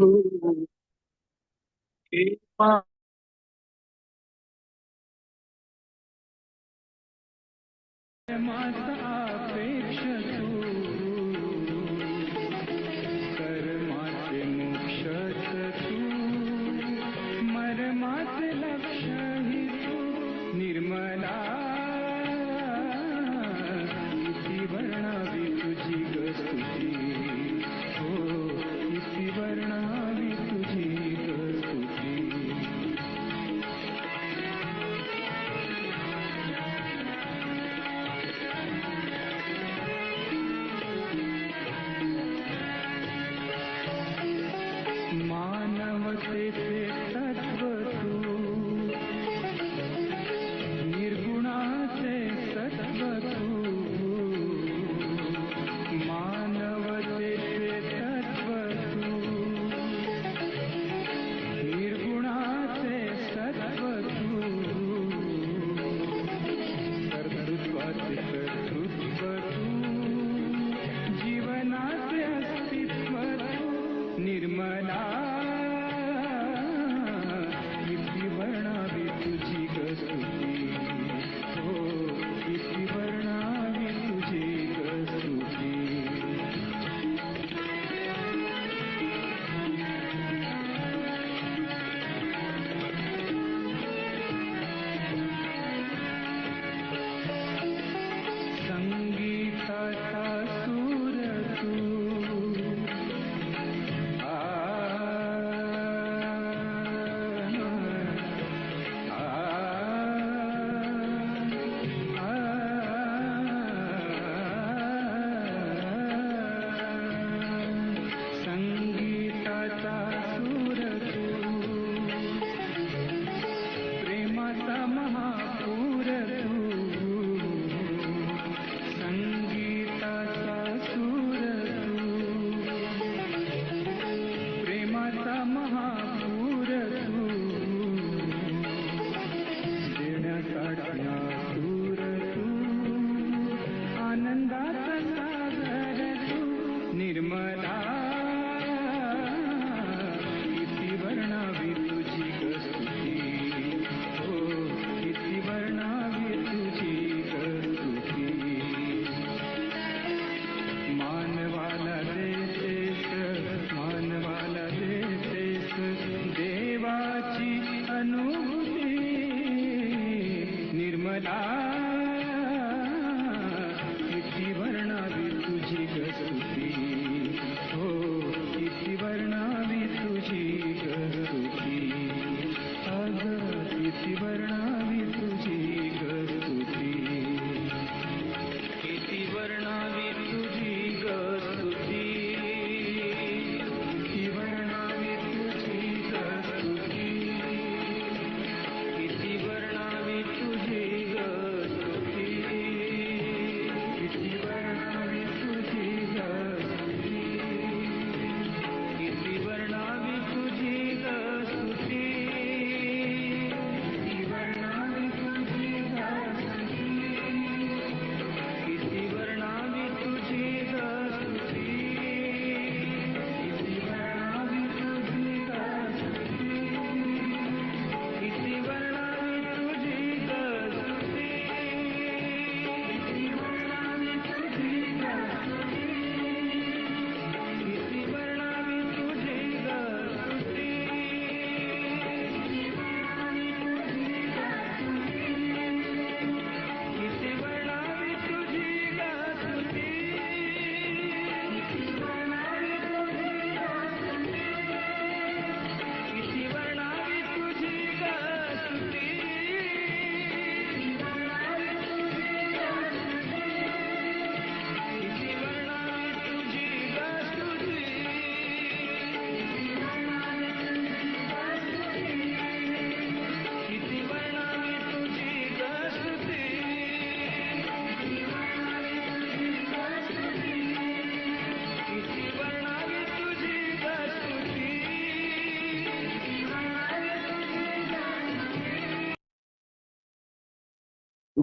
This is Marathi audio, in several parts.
Amen. Amen.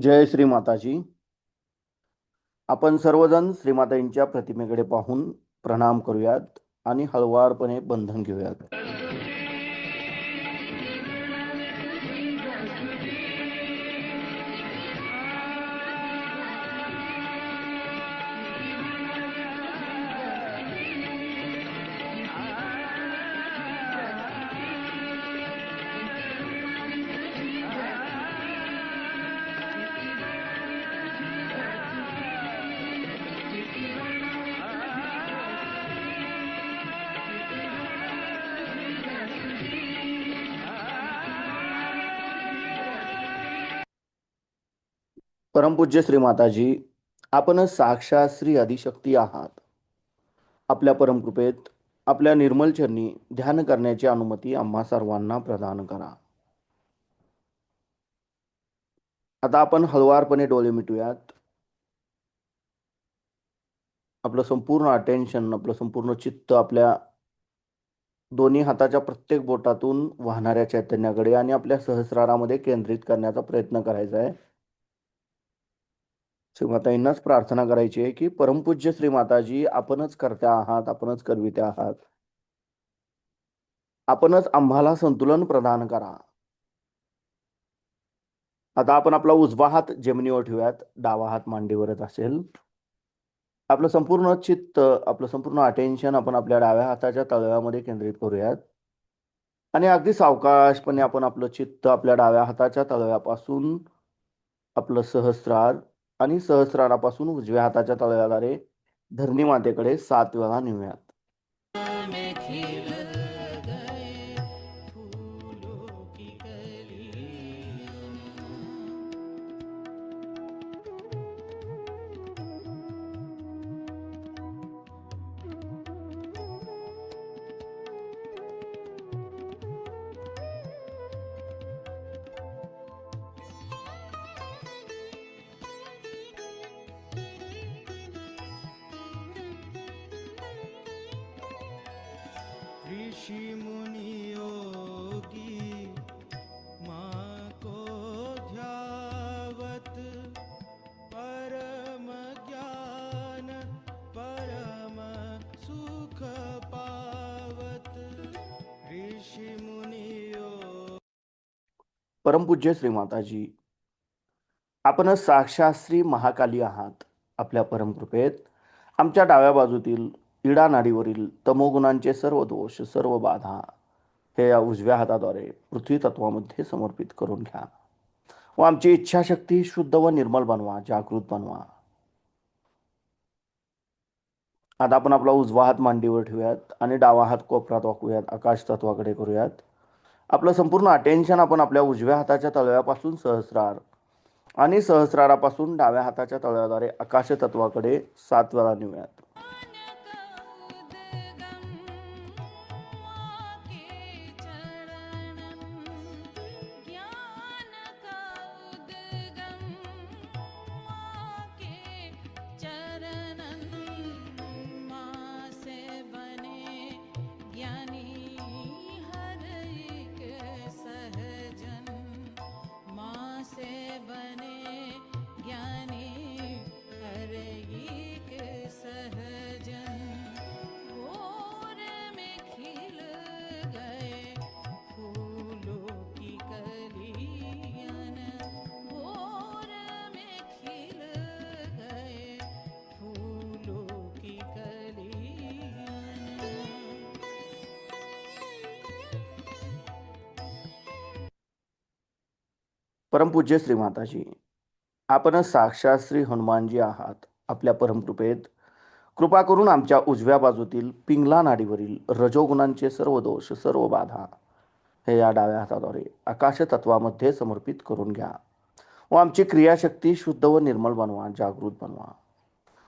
जय श्री माताजी. आपण सर्वजण श्रीमाताईंच्या प्रतिमेकडे पाहून प्रणाम करूयात आणि हळवारपणे बंधन घेऊयात. परमपूज्य श्री माताजी आपण साक्षात श्री आदिशक्ती आहात. आपल्या परमकृपेत आपल्या निर्मल चरणी ध्यान करण्याची अनुमती आम्हा सर्वांना प्रदान करा. आता आपण हळुवारपणे डोळे मिटूयात. आपलं संपूर्ण अटेन्शन आपलं संपूर्ण चित्त आपल्या दोन्ही हाताच्या प्रत्येक बोटातून वाहणाऱ्या चैतन्याकडे आणि आपल्या सहस्रारामध्ये केंद्रित करण्याचा प्रयत्न करायचा आहे. श्रीमाताईंनाच प्रार्थना करायची आहे की परमपूज्य श्रीमाताजी आपणच करत्या आहात आपणच करवित्या आहात. आपणच आम्हाला संतुलन प्रदान करा. आता आपण आपला उजवा हात जमिनीवर ठेवूयात डावा हात मांडीवरच असेल. आपलं संपूर्ण चित्त आपलं संपूर्ण अटेन्शन आपण आपल्या डाव्या हाताच्या तळव्यामध्ये केंद्रित करूयात. आणि अगदी सावकाशपणे आपण आपलं चित्त आपल्या डाव्या हाताच्या तळव्यापासून आपलं सहस्रार आणि सहस्रारापासून उजव्या हाताच्या तळव्याद्वारे धरणी मातेकडे सात वेळा नेऊयात. परमपूज्य श्री माताजी आपण साक्षाश्री महाकाली आहात आपल्या परमकृपेत. आमच्या डाव्या बाजूतील इडा नाडीवरील तमोगुणांचे सर्व दोष सर्व बाधा हे या उजव्या हाताद्वारे पृथ्वी तत्वामध्ये समर्पित करून घ्या. व आमची इच्छाशक्ती शुद्ध व निर्मल बनवा जागृत बनवा. आता आपण आपला उजवा हात मांडीवर ठेवूयात आणि डावा हात कोपरात वाकूयात आकाश तत्वाकडे करूयात. आपलं संपूर्ण अटेन्शन आपण आपल्या उजव्या हाताच्या तळव्यापासून सहस्रार आणि सहस्रारापासून डाव्या हाताच्या तळव्याद्वारे आकाशतत्वाकडे सात वेळा नेऊयात. परमपूज्य श्री माताजी आपण साक्षात श्री हनुमानजी आहात. आपल्या परमकृपेत कृपा करून आमच्या उजव्या बाजूतील पिंगला नाडीवरील रजोगुणांचे सर्व दोष सर्व बाधा हे या डाव्या हाताद्वारे आकाश तत्वामध्ये समर्पित करून घ्या व आमची क्रियाशक्ती शुद्ध व निर्मल बनवा जागृत बनवा.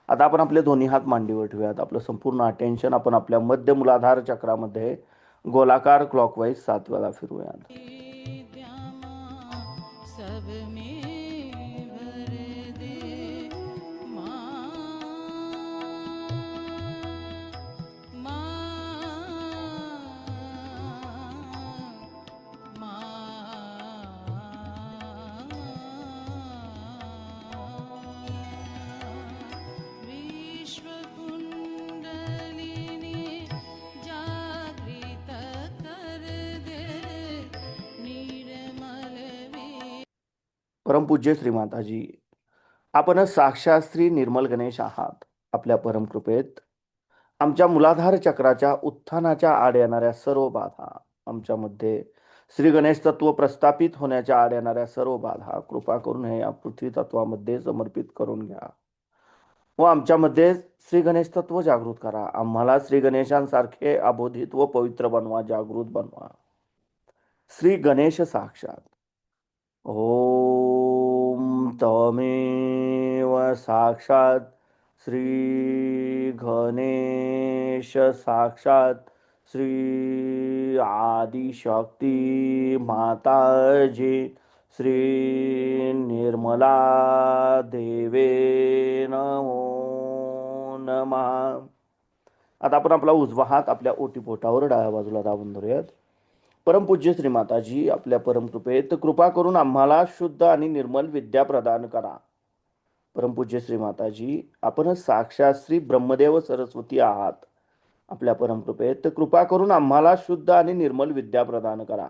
आता आपण आपले दोन्ही हात मांडीवर ठेवूयात. आपलं संपूर्ण अटेन्शन आपण आपल्या मध्य मूलाधार चक्रामध्ये गोलाकार क्लॉकवाईज सात वेळा फिरूयात me. परमपूज्य श्रीमाताजी आपण साक्षात श्री निर्मल गणेश आहात आपल्या परमकृपेत. आमच्या मुलाधार चक्राच्या उत्थानाच्या आड येणाऱ्या सर्व बाधा आमच्यामध्ये श्री गणेश तत्व प्रस्थापित होण्याच्या आड येणाऱ्या सर्व बाधा कृपा करून हे या पृथ्वी तत्वामध्ये समर्पित करून घ्या. व आमच्यामध्ये श्री गणेश तत्व जागृत करा. आम्हाला श्री गणेशांसारखे अबोधित व पवित्र बनवा जागृत बनवा. श्री गणेश साक्षात. ॐ तमेव साक्षात् श्री गणेश साक्षात श्री आदिशक्ती माताजी श्री निर्मला देवे नमो नमा. आता आपण आपला उजवा हात आपल्या ओटीपोटावर डाव्या बाजूला दाबून धरूयात. परमपूज्य श्री माताजी आपल्या परमकृपेत कृपा करून आम्हाला शुद्ध आणि निर्मल विद्या प्रदान करा. परमपूज्य श्री माताजी आपण साक्षात श्री ब्रह्मदेव सरस्वती आहात. आपल्या परमकृपेत कृपा करून आम्हाला शुद्ध आणि निर्मल विद्या प्रदान करा.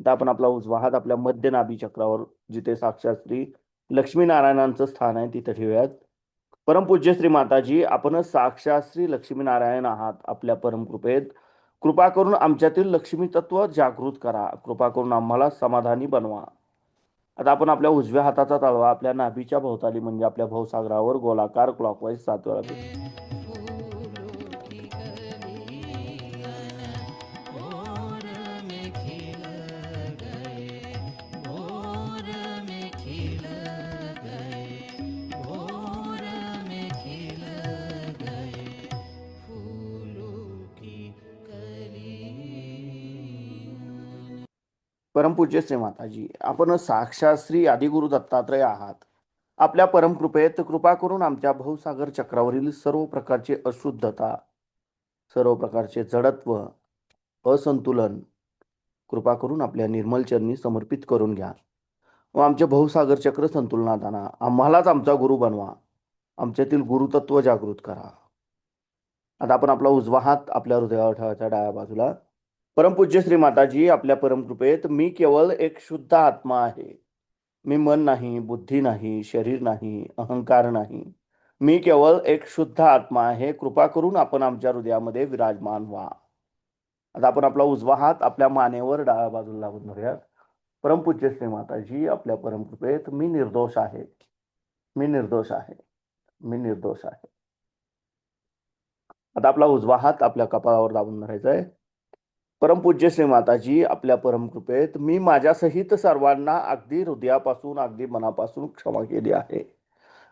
आता आपण आपला उजवा हात आपल्या मध्य नाभी चक्रावर जिथे साक्षात श्री लक्ष्मीनारायणांचं स्थान आहे तिथे ठेवूयात. परमपूज्य श्री माताजी आपण साक्षात श्री लक्ष्मीनारायण आहात. आपल्या परमकृपेत कृपा करून आमच्यातील लक्ष्मी तत्व जागृत करा. कृपा करून आम्हाला समाधानी बनवा. आता आपण आपल्या उजव्या हाताचा तळवा आपल्या नाभीच्या भोवताली म्हणजे आपल्या भवसागरावर गोलाकार क्लॉकवाईज सात वेळा परमपूज्य श्री माताजी आपण साक्षात श्री आदिगुरु दत्तात्रय आहात. आपल्या परमकृपेत कृपा करून आमच्या भवसागर चक्रावरील सर्व प्रकारची अशुद्धता सर्व प्रकारचे जडत्व असंतुलन कृपा करून आपल्या निर्मल चरणी समर्पित करून घ्या. व आमचे भवसागर चक्र संतुलनात आणा आम्हालाच आमचा गुरु बनवा. आमच्यातील गुरुतत्व जागृत करा. आता आपण आपला उजवा हात आपल्या हृदयावर ठेवायचा डाव्या बाजूला. परमपूज्य श्री माताजी आपल्या परमकृपेत मी केवळ एक शुद्ध आत्मा आहे. मी मन नाही बुद्धी नाही शरीर नाही अहंकार नाही. मी केवळ एक शुद्ध आत्मा आहे. कृपा करून आपण आमच्या हृदयामध्ये विराजमान व्हा. आता आपण आपला उजवा हात आपल्या मानेवर डाव्या बाजूला लावून धरूयात. परमपूज्य श्री माताजी आपल्या परमकृपेत मी निर्दोष आहे. मी निर्दोष आहे. मी निर्दोष आहे. आता आपला उजवा हात आपल्या कपाळावर दाबून धरायचा आहे. परमपूज्य श्री माताजी आपल्या परमकृपेत मी माझ्यासहित सर्वांना अगदी हृदयापासून अगदी मनापासून क्षमा केली आहे.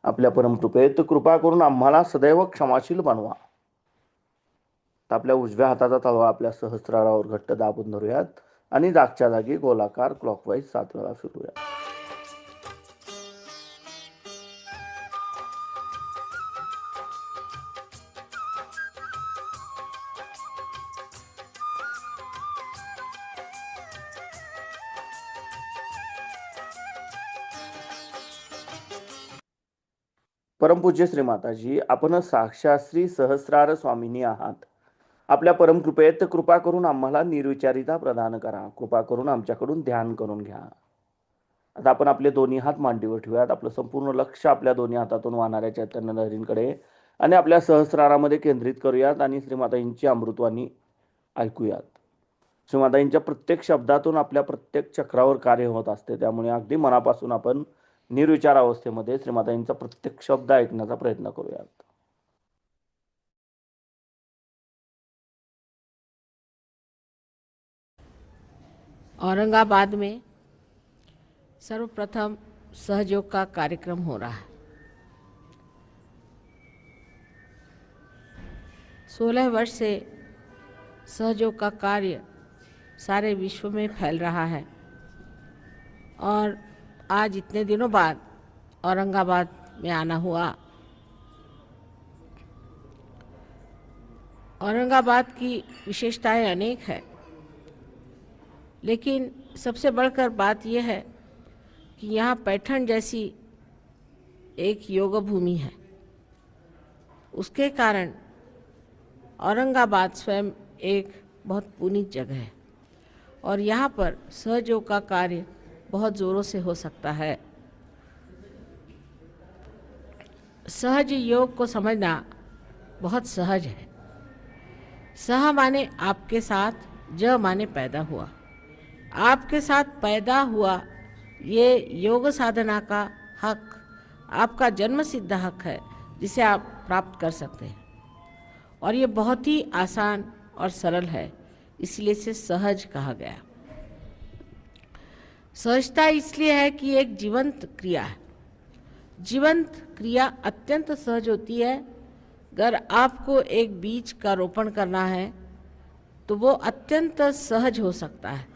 आपल्या परमकृपेत कृपा करून आम्हाला सदैव क्षमाशील बनवा. तर आपल्या उजव्या हाताचा तळवा आपल्या सहस्रारावर घट्ट दाबून धरूयात आणि जागच्या जागी गोलाकार क्लॉकवाईज सात वेळा फिरूयात परमपूज्य श्री माताजी आपण साक्षाश्री सहस्रार स्वामिनी आहात. आपल्या परमकृपेत कृपा करून आम्हाला निर्विचारिता प्रदान करा. कृपा करून आमच्याकडून ध्यान करून घ्या. आता आपण आपले दोन्ही हात मांडीवर ठेवूयात. आपलं संपूर्ण लक्ष आपल्या दोन्ही हातातून वाहणाऱ्या चैतन्य लहरींकडे आणि आपल्या सहस्रारामध्ये केंद्रित करूयात आणि श्रीमाताईंची अमृतवाणी ऐकूयात. श्रीमाताईंच्या प्रत्येक शब्दातून आपल्या प्रत्येक चक्रावर कार्य होत असते. त्यामुळे अगदी मनापासून आपण निर्विचार अवस्थेमध्ये श्रीमाताईंचा प्रत्येक शब्द ऐकण्याचा प्रयत्न करूयात. औरंगाबाद में सर्वप्रथम सहयोग का कार्यक्रम हो रहा है। सोलह वर्ष से सहयोग का कार्य सारे विश्व में फैल रहा है और आज इतने दिनों बाद औरंगाबाद में आना हुआ। औरंगाबाद की विशेषताएँ अनेक है, लेकिन सबसे बढ़कर बात यह है कि यहाँ पैठण जैसी एक योग भूमि है। उसके कारण औरंगाबाद स्वयं एक बहुत पुनीत जगह है और यहाँ पर सहयोग का कार्य बहुत ज़ोरों से हो सकता है। सहज योग को समझना बहुत सहज है। सह माने आपके साथ, ज माने पैदा हुआ। आपके साथ पैदा हुआ, ये योग साधना का हक, आपका जन्म सिद्ध हक है, जिसे आप प्राप्त कर सकते हैं। और ये बहुत ही आसान और सरल है, इसलिए इसे सहज कहा गया। सहजता इसलिए है कि एक जीवंत क्रिया है। जीवंत क्रिया अत्यंत सहज होती है। अगर आपको एक बीज का रोपण करना है तो वो अत्यंत सहज हो सकता है।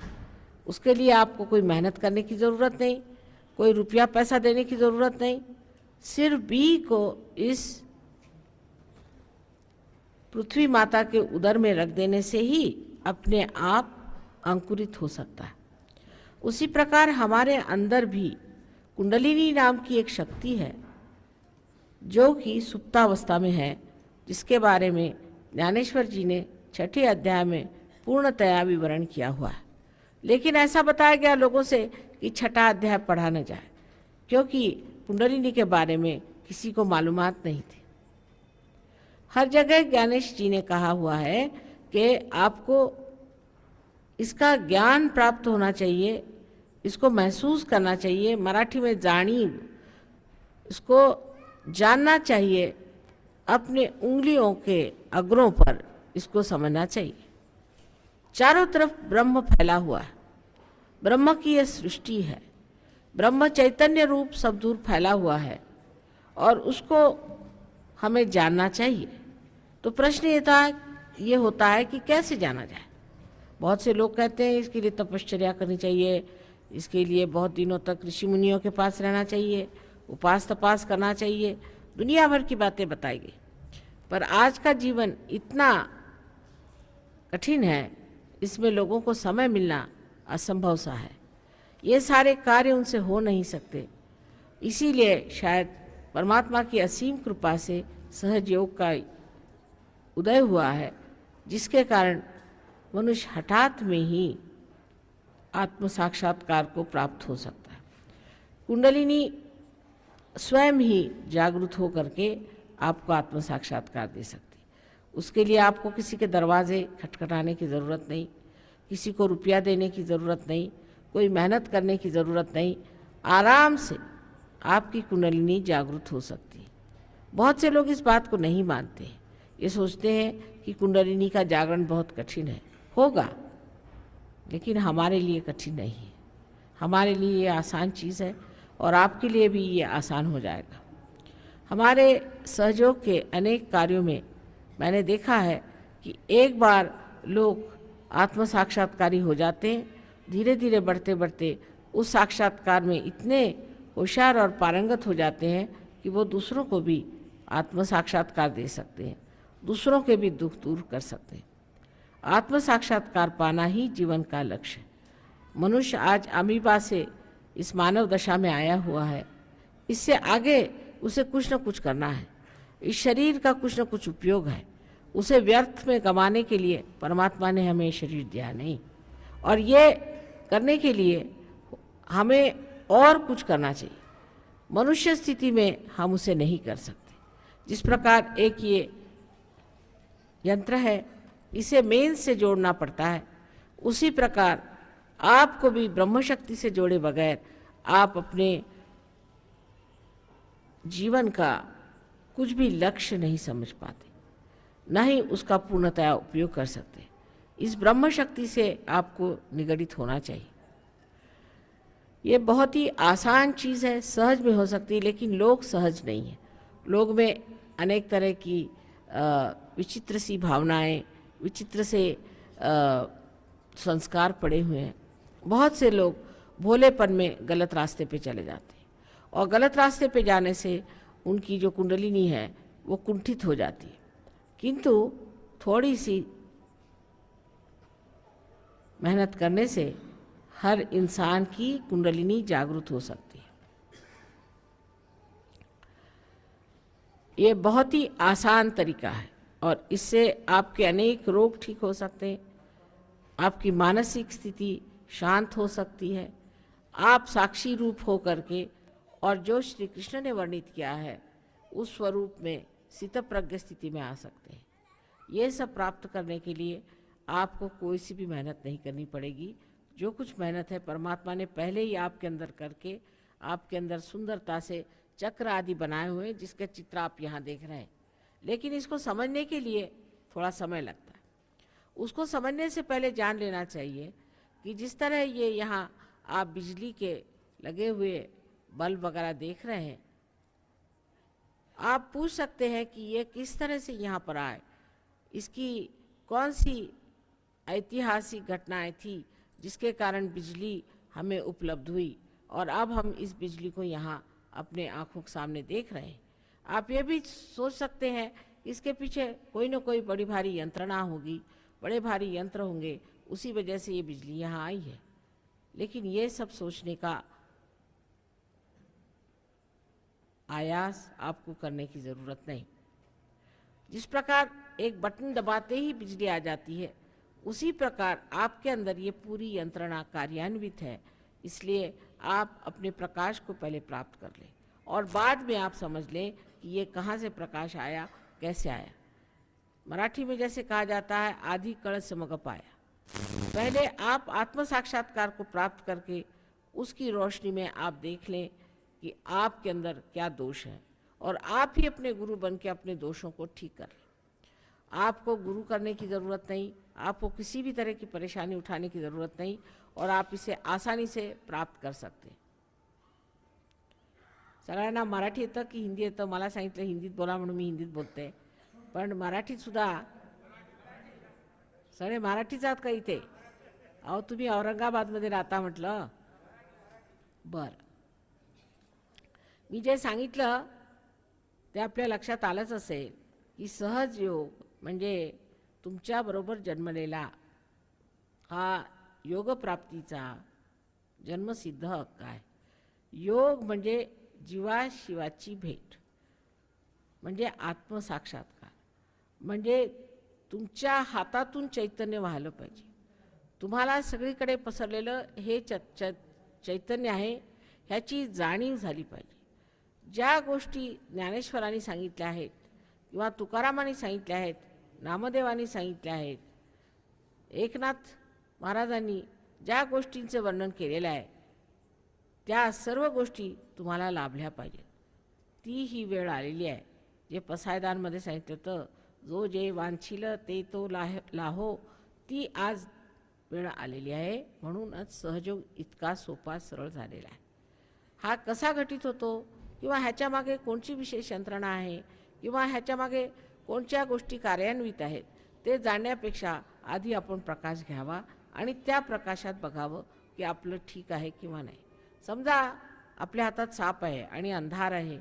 उसके लिए आपको कोई मेहनत करने की ज़रूरत नहीं, कोई रुपया पैसा देने की ज़रूरत नहीं। सिर्फ़ बी को इस पृथ्वी माता के उदर में रख देने से ही अपने आप अंकुरित हो सकता है। उसी प्रकार हमारे अंदर भी कुंडलिनी नाम की एक शक्ति है, जो कि सुप्तावस्था में है, जिसके बारे में ज्ञानेश्वर जी ने छठे अध्याय में पूर्णतया विवरण किया हुआ है। लेकिन ऐसा बताया गया लोगों से कि छठा अध्याय पढ़ा न जाए, क्योंकि कुंडलिनी के बारे में किसी को मालूम नहीं थी। हर जगह ज्ञानेश जी ने कहा हुआ है कि आपको इसका ज्ञान प्राप्त होना चाहिए इसको महसूस करना चाहिए, मराठी में जानीव इसको जानना चाहिए, अपने उंगलियों के अग्रों पर इसको समझना चाहिए। चारों तरफ़ ब्रह्म फैला हुआ है। ब्रह्म की यह सृष्टि है। ब्रह्म चैतन्य रूप सब दूर फैला हुआ है और उसको हमें जानना चाहिए। तो प्रश्न ये था, ये होता है कि कैसे जाना जाए? बहुत से लोग कहते हैं, इसके लिए तपश्चर्या करनी चाहिए इसके लिए बहुत दिनों तक ऋषि मुनियों के पास रहना चाहिए, उपास तपास करना चाहिए, दुनिया भर की बातें बताई गई पर आज का जीवन इतना कठिन है, इसमें लोगों को समय मिलना असंभव सा है। ये सारे कार्य उनसे हो नहीं सकते। इसीलिए शायद परमात्मा की असीम कृपा से सहज योग का उदय हुआ है, जिसके कारण मनुष्य हठात में ही आत्म साक्षात्कार को प्राप्त हो सकता है। कुंडलिनी स्वयं ही जागरूक हो करके आपको आत्म साक्षात्कार दे सकती उसके लिए आपको किसी के दरवाजे खटखटाने की ज़रूरत नहीं, किसी को रुपया देने की ज़रूरत नहीं, कोई मेहनत करने की ज़रूरत नहीं। आराम से आपकी कुंडलिनी जागृत हो सकती है। बहुत से लोग इस बात को नहीं मानते ये सोचते हैं कि कुंडलिनी का जागरण बहुत कठिन है। होगा। लेकिन हमारे लिए कठिन नहीं है। हमारे लिए ये आसान चीज़ है और आपके लिए भी ये आसान हो जाएगा। हमारे सहयोग के अनेक कार्यों में मैंने देखा है कि एक बार लोग आत्म साक्षात्कारी हो जाते हैं धीरे धीरे बढ़ते बढ़ते उस साक्षात्कार में इतने होशियार और पारंगत हो जाते हैं कि वो दूसरों को भी आत्म साक्षात्कार दे सकते हैं, दूसरों के भी दुख दूर कर सकते हैं। आत्म साक्षात्कार पाना ही जीवन का लक्ष्य मनुष्य आज अमीबा से इस मानव दशा में आया हुआ है। इससे आगे उसे कुछ न कुछ करना है। इस शरीर का कुछ न कुछ उपयोग है। उसे व्यर्थ में गंवाने के लिए परमात्मा ने हमें शरीर दिया नहीं। और ये करने के लिए हमें और कुछ करना चाहिए। मनुष्य स्थिति में हम उसे नहीं कर सकते। जिस प्रकार एक ये यंत्र है इसे मेन से जोड़ना पड़ता है। उसी प्रकार आपको भी ब्रह्म शक्ति से जोड़े बगैर आप अपने जीवन का कुछ भी लक्ष्य नहीं समझ पाते, न ही उसका पूर्णतया उपयोग कर सकते। इस ब्रह्म शक्ति से आपको निगडित होना चाहिए। ये बहुत ही आसान चीज़ है, सहज में हो सकती है, लेकिन लोग सहज नहीं है। लोग में अनेक तरह की विचित्र सी भावनाएँ विचित्र से अ, संस्कार पड़े हुए हैं। बहुत से लोग भोलेपन में गलत रास्ते पे चले जाते हैं और गलत रास्ते पे जाने से उनकी जो कुंडलिनी है वो कुंठित हो जाती है। किंतु थोड़ी सी मेहनत करने से हर इंसान की कुंडलिनी जागरूक हो सकती है। ये बहुत ही आसान तरीका है। और इससे आपके अनेक रोग ठीक हो सकते हैं। आपकी मानसिक स्थिति शांत हो सकती है। आप साक्षी रूप हो करके और जो श्री कृष्ण ने वर्णित किया है, उस स्वरूप में सितप्रज्ञ स्थिति में आ सकते हैं। ये सब प्राप्त करने के लिए आपको कोई सी भी मेहनत नहीं करनी पड़ेगी। जो कुछ मेहनत है, परमात्मा ने पहले ही आपके अंदर करके, आपके अंदर सुंदरता से चक्र आदि बनाए हुए जिसके चित्र आप यहाँ देख रहे हैं। लेकिन इसको समझने के लिए थोड़ा समय लगता है। उसको समझने से पहले जान लेना चाहिए कि जिस तरह ये यहाँ आप बिजली के लगे हुए बल्ब वगैरह देख रहे हैं, आप पूछ सकते हैं कि ये किस तरह से यहाँ पर आए। इसकी कौन सी ऐतिहासिक घटनाएँ थी जिसके कारण बिजली हमें उपलब्ध हुई और अब हम इस बिजली को यहाँ अपने आँखों के सामने देख रहे हैं? आप ये भी सोच सकते हैं, इसके पीछे कोई ना कोई बड़ी भारी यंत्रणा होगी, बड़े भारी यंत्र होंगे, उसी वजह से ये बिजली यहाँ आई है। लेकिन ये सब सोचने का आयास आपको करने की ज़रूरत नहीं। जिस प्रकार एक बटन दबाते ही बिजली आ जाती है, उसी प्रकार आपके अंदर ये पूरी यंत्रणा कार्यान्वित है, इसलिए आप अपने प्रकाश को पहले प्राप्त कर लें। और बाद में आप समझ लें कि ये कहाँ से प्रकाश आया, कैसे आया। मराठी में जैसे कहा जाता है आदि कड़ से पाया पहले आप आत्म साक्षात्कार को प्राप्त करके उसकी रोशनी में आप देख लें कि आपके अंदर क्या दोष है और आप ही अपने गुरु बन के अपने दोषों को ठीक कर लें। आपको गुरु करने की ज़रूरत नहीं, आपको किसी भी तरह की परेशानी उठाने की ज़रूरत नहीं और आप इसे आसानी से प्राप्त कर सकते हैं। सगळ्यांना मराठी येतं की हिंदी येतं? मला सांगितलं हिंदीत बोला म्हणून मी हिंदीत बोलते. पण मराठीत सुद्धा सगळे मराठीच आहात का इथे? अहो तुम्ही औरंगाबादमध्ये राहता म्हटलं? बरं. मी जे सांगितलं ते आपल्या लक्षात आलंच असेल की सहज योग म्हणजे तुमच्याबरोबर जन्मलेला हा योगप्राप्तीचा जन्मसिद्ध हक्क आहे. योग म्हणजे जीवाशिवाची भेट. म्हणजे आत्मसाक्षात्कार. म्हणजे तुमच्या हातातून चैतन्य व्हायलं पाहिजे. तुम्हाला सगळीकडे पसरलेलं हे च च चैतन्य आहे ह्याची जाणीव झाली पाहिजे. ज्या गोष्टी ज्ञानेश्वरांनी सांगितल्या आहेत किंवा तुकारामांनी सांगितल्या आहेत नामदेवांनी सांगितल्या आहेत एकनाथ महाराजांनी ज्या गोष्टींचं वर्णन केलेलं आहे त्या सर्व गोष्टी तुम्हाला लाभल्या पाहिजेत. ती ही वेळ आलेली आहे. जे पसायदानमध्ये सांगितलं तर जो जे वांछिल ते तो लाह लाहो. ती आज वेळ आलेली आहे. म्हणूनच सहयोग इतका सोपा सरळ झालेला आहे. हा कसा घटित होतो? किंवा ह्याच्यामागे कोणची विशेष यंत्रणा आहे? किंवा ह्याच्यामागे कोणत्या गोष्टी कार्यान्वित आहेत? ते जाणण्यापेक्षा आधी आपण प्रकाश घ्यावा आणि त्या प्रकाशात बघावं की आपलं ठीक आहे किंवा नाही. समजा आपल्या हातात साप आहे आणि अंधार आहे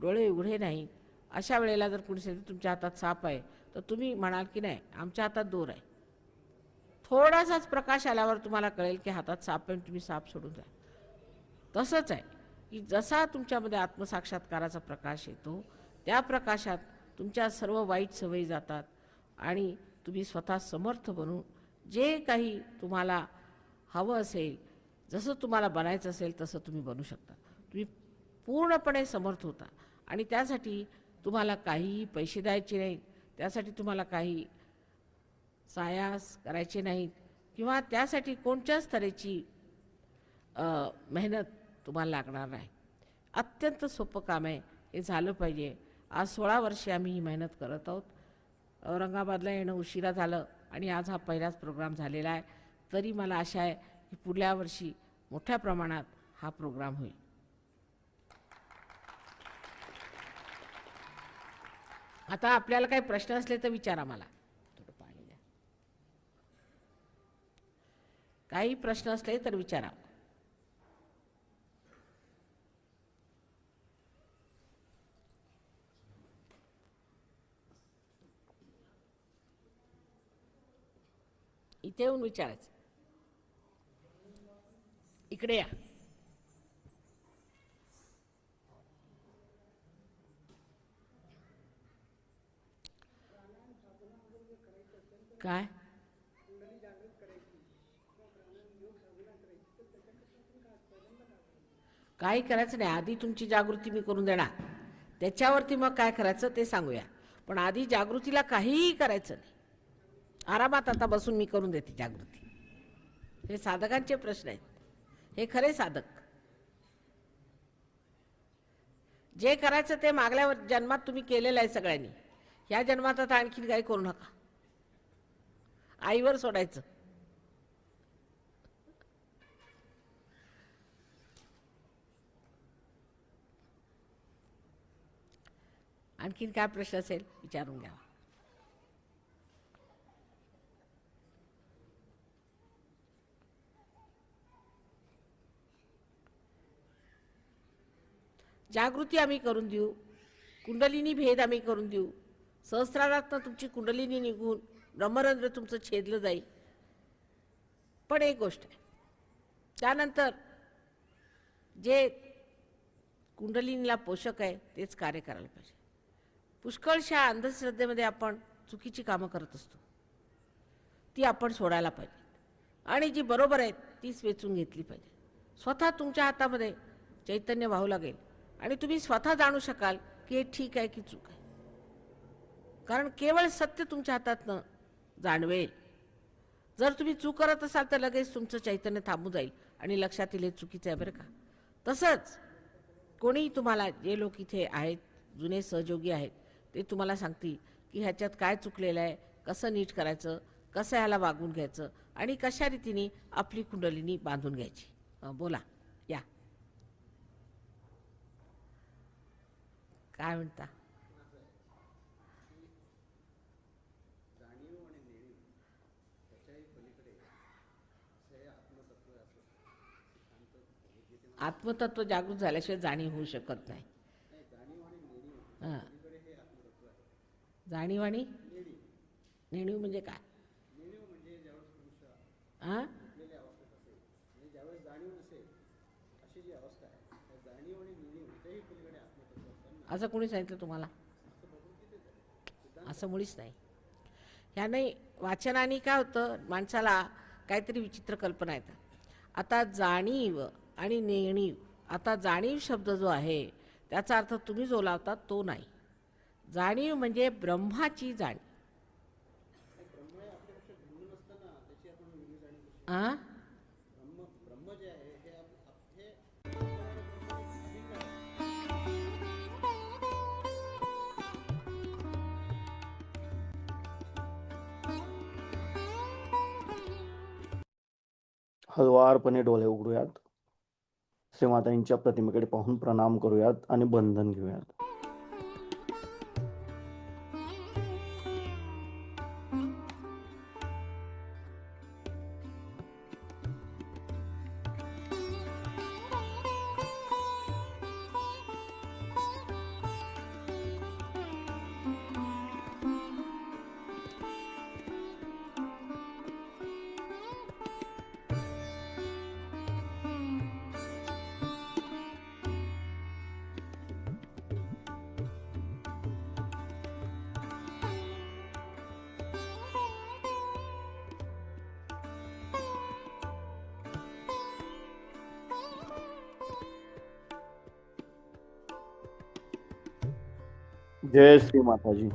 डोळे उघडे नाही अशा वेळेला जर कुणी सांगितलं तुमच्या हातात साप आहे तर तुम्ही म्हणाल की नाही आमच्या हातात दोर आहे. थोडासाच प्रकाश आल्यावर तुम्हाला कळेल की हातात साप आहे तुम्ही साप सोडून जा. तसंच आहे की जसा तुमच्यामध्ये आत्मसाक्षात्काराचा प्रकाश येतो त्या प्रकाशात तुमच्या सर्व वाईट सवयी जातात आणि तुम्ही स्वतः समर्थ बनून जे काही तुम्हाला हवं असेल जसं तुम्हाला बनायचं असेल तसं तुम्ही बनू शकता. तुम्ही पूर्णपणे समर्थ होता. आणि त्यासाठी तुम्हाला काहीही पैसे द्यायचे नाहीत. त्यासाठी तुम्हाला काही सायास करायचे नाहीत. किंवा त्यासाठी कोणत्याच तऱ्हेची मेहनत तुम्हाला लागणार नाही. अत्यंत सोपं काम आहे. हे झालं पाहिजे. आज सोळा वर्षे आम्ही ही मेहनत करत आहोत. औरंगाबादला येणं उशिरा झालं आणि आज हा पहिलाच प्रोग्राम झालेला आहे. तरी मला आशा आहे की पुढल्या वर्षी मोठ्या प्रमाणात हा प्रोग्राम होईल. आता आपल्याला काही प्रश्न असले तर विचारा मला. थोडं पाणी द्या. काही प्रश्न असले तर विचारा. इथे येऊन विचारायचं. इकडे या. काय? काही करायचं नाही. आधी तुमची जागृती मी करून देणार. त्याच्यावरती मग काय करायचं ते सांगूया. पण आधी जागृतीला काहीही करायचं नाही. आरामात आता बसून मी करून देते जागृती. हे साधकांचे प्रश्न आहेत. हे खरे साधक. जे करायचं ते मागल्या जन्मात तुम्ही केलेलं आहे सगळ्यांनी. या जन्मात आता आणखी काही करू नका. आईवर सोडायचं. आणखीन काय प्रश्न असेल विचारून घ्यावा. जागृती आम्ही करून देऊ. कुंडलिनी भेद आम्ही करून देऊ. सहस्रारातनं तुमची कुंडलिनी निघून ब्रह्मरंध्र तुमचं छेदलं जाईल. पण एक गोष्ट आहे. त्यानंतर जे कुंडलिनीला पोषक आहे तेच कार्य करायला पाहिजे. पुष्कळशा अंधश्रद्धेमध्ये आपण चुकीची कामं करत असतो. ती आपण सोडायला पाहिजे. आणि जी बरोबर आहेत तीच वेचून घेतली पाहिजे. स्वतः तुमच्या हातामध्ये चैतन्य वाहू लागेल. आणि तुम्ही स्वतः जाणू शकाल की हे ठीक आहे की चूक आहे. कारण केवळ सत्य तुमच्या हातातनं जाणवेल. जर तुम्ही चूक करत असाल तर लगेच तुमचं चैतन्य थांबू जाईल आणि लक्षात येईल हे चुकीचं आहे बरं का. तसंच कोणीही तुम्हाला जे लोक इथे आहेत जुने सहयोगी आहेत ते तुम्हाला सांगतील की ह्याच्यात काय चुकलेलं आहे कसं नीट करायचं कसं ह्याला वागून घ्यायचं आणि कशा रीतीने आपली कुंडलिनी बांधून घ्यायची. बोला. या. काय म्हणता? आत्मतत्व जागृत झाल्याशिवाय जाणीव होऊ शकत नाही. हां. जाणीव आणि नेणीव. म्हणजे काय? हां? असं कोणी सांगितलं तुम्हाला? असं मुळीच नाही. ह्याने वाचनाने काय होतं? माणसाला काहीतरी विचित्र कल्पना येतात. आता जाणीव आणि नेणीव आता जाणीव शब्द जो आहे त्याचा अर्थ तुम्ही जो लावता तो नाही. जाणीव म्हणजे ब्रह्माची जाणीव. हां हळुवारपणे डोळे उघडूयात. श्रीमाताईंच्या प्रतिमेकडे पाहून प्रणाम करूयात आणि बंधन घेऊयात. जय श्री माताजी.